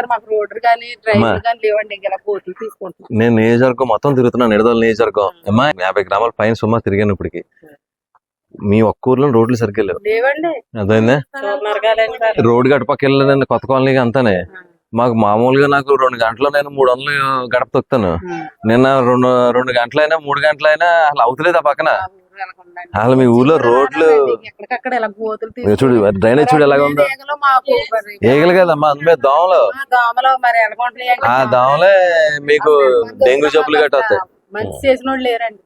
ఇక్కడ మాకు రోడ్డు కానీ డ్రైవర్ కానీ లేవండి ఇలా తీసుకుంటాం నేను నియోజకవర్గం మొత్తం తిరుగుతున్నాను నిడదల నియోజకవర్గం. అమ్మా యాభై గ్రామాల పైన సుమా తిరిగాను ఇప్పటికి. మీ ఒక్క ఊర్లో రోడ్లు సరిగ్గా లేవు. లేవండి. అదైందా? రోడ్డు గడప పక్క వెళ్ళాను కొత్త కాలనీకి అంతానే. మాకు మామూలుగా నాకు రెండు గంటలు నేను మూడు వందలు గడప తొక్కుతాను. నిన్న రెండు రెండు గంటలైనా మూడు గంటలైనా అసలు అవుతలేదు ఆ పక్కన. అసలు మీ ఊర్లో రోడ్లు ఎక్కడికక్కడ చూడు డ్రైనేజ్ చూడు ఎలాగ ఉందో ఏగలు కదమ్మా అందులో దోమలు. ఆ దోమలు మరి ఎలగొంటలు ఆ దోమలే మీకు డెంగ్యూ జబ్బులు గట్ట వస్తాయి మంచి చేసిన వాళ్ళు లేరండి.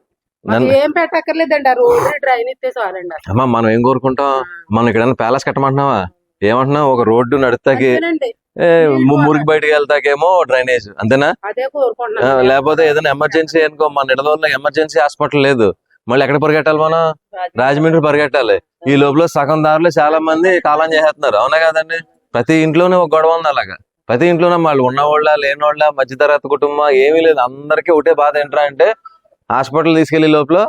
మాకు నన్ను- ఏం పెట్టక్కర్లేదండి ఆ రోడ్డు డ్రైన్ ఇస్తే చాలండి అసలు. అమ్మా మనం ఏం కోరుకుంటాం? మనం ఎక్కడైనా ప్యాలెస్ కట్టమంటున్నావా? ఏమంటున్నావు? ఒక రోడ్డు ము- మురికి బయటికి వెళ్తాకేమో డ్రైనేజ్ అంతేనా? లేకపోతే ఏదైనా ఎమర్జెన్సీ అనుకో మన నిడదవల్లో ఎమర్జెన్సీ హాస్పిటల్ లేదు. మళ్ళీ ఎక్కడ పరిగెట్టాలి మనం? రాజమండ్రి. పరిగెట్టాలి. ఈ లోపల సగం దారిలో చాలా మంది కాలం చేసేస్తున్నారు. అవునా కదండి? ప్రతి ఇంట్లోనే ఒక గొడవ ఉంది అలాగా. ప్రతి ఇంట్లోనే వాళ్ళు ఉన్నవాళ్ళ లేనివాళ్ళ మధ్యతరగతి కుటుంబం ఏమీ లేదు. అందరికీ ఒకటే బాధ ఏంట్రా అంటే హాస్పిటల్ తీసుకెళ్ళే లోపల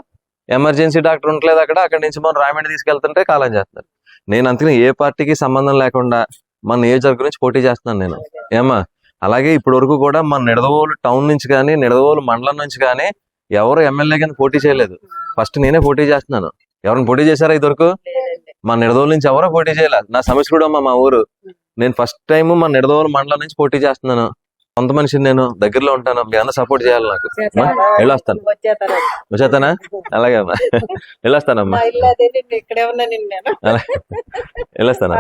ఎమర్జెన్సీ డాక్టర్ ఉండలేదు అక్కడ. అక్కడి నుంచి మనం రాయమండ్రి తీసుకెళ్తుంటే కాలం చేస్తారు నేను అందుకని ఏ పార్టీకి సంబంధం లేకుండా మన నియోజకవర్గం నుంచి పోటీ చేస్తున్నాను నేను. ఏమా అలాగే ఇప్పటి వరకు కూడా మన నిడదవోలు టౌన్ నుంచి కానీ నిడదవోలు మండలం నుంచి కానీ ఎవరు ఎమ్మెల్యే కానీ పోటీ చేయలేదు. ఫస్ట్ నేనే పోటీ చేస్తున్నాను. ఎవరిని పోటీ చేశారా ఇదివరకు. మా నిడదవోలు నుంచి ఎవరో పోటీ చేయలేదు నా సమస్య కూడా మా ఊరు. నేను ఫస్ట్ టైం మా నిడదవోలు మండలం నుంచి పోటీ చేస్తున్నాను. కొంత మనిషిని నేను దగ్గరలో ఉంటాను. మీ అందరూ సపోర్ట్ చేయాలి నాకు. వెళ్ళొస్తాను. వచ్చేస్తానా. అలాగే అమ్మా. వెళ్ళొస్తానమ్మా. వెళ్ళొస్తానా